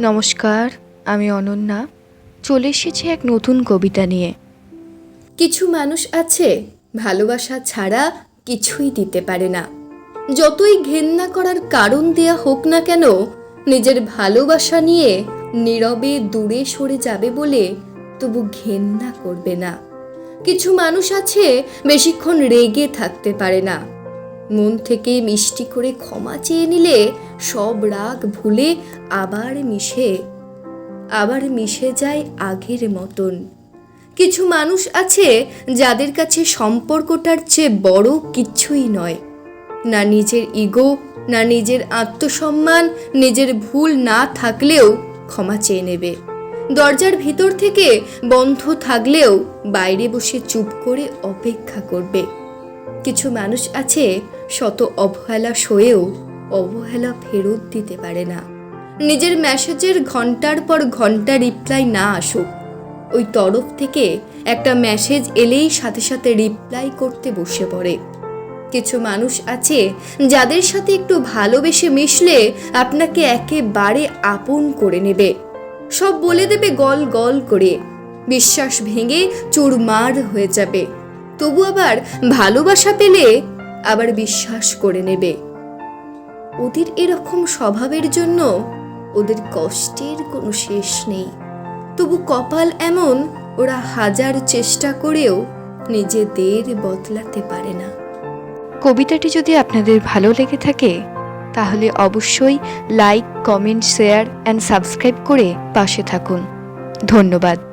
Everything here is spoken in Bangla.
নমস্কার, আমি অনন্যা। চলে এসেছি এক নতুন কবিতা নিয়ে। কিছু মানুষ আছে, ভালোবাসা ছাড়া কিছুই দিতে পারে না। যতই ঘেন্না করার কারণ দেয়া হোক না কেন, নিজের ভালোবাসা নিয়ে নীরবে দূরে সরে যাবে বলে তবু ঘেন্না করবে না। কিছু মানুষ আছে, বেশিক্ষণ রেগে থাকতে পারে না। মন থেকে মিষ্টি করে ক্ষমা চেয়ে নিলে সব রাগ ভুলে আবার মিশে আবার মিশে যায় আগের মতন। কিছু মানুষ আছে যাদের কাছে সম্পর্কটার চেয়ে বড় কিচ্ছুই নয়। না নিজের ইগো, না নিজের আত্মসম্মান, নিজের ভুল না থাকলেও ক্ষমা চেয়ে নেবে। দরজার ভিতর থেকে বন্ধ থাকলেও বাইরে বসে চুপ করে অপেক্ষা করবে। কিছু মানুষ আছে শত অবহেলা সয়েও অবহেলা ফেরত দিতে পারে না। নিজের মেসেজের ঘণ্টার পর ঘণ্টা রিপ্লাই না আসুক, ওই তরফ থেকে একটা মেসেজ এলেই সাথে সাথে রিপ্লাই করতে বসে পড়ে। কিছু মানুষ আছে যাদের সাথে একটু ভালোবেসে মিশলে আপনাকে একেবারে আপন করে নেবে। সব বলে দেবে গল গল করে। বিশ্বাস ভেঙে চুরমার হয়ে যাবে। তবু আবার ভালোবাসা পেলে আবার বিশ্বাস করে নেবে। ওদের এরকম স্বভাবের জন্য ওদের কষ্টের কোনো শেষ নেই। তবু কপাল এমন, ওরা হাজার চেষ্টা করেও নিজেদের বদলাতে পারে না। কবিতাটি যদি আপনাদের ভালো লেগে থাকে, তাহলে অবশ্যই like, comment, share, and subscribe করে পাশে থাকুন। ধন্যবাদ।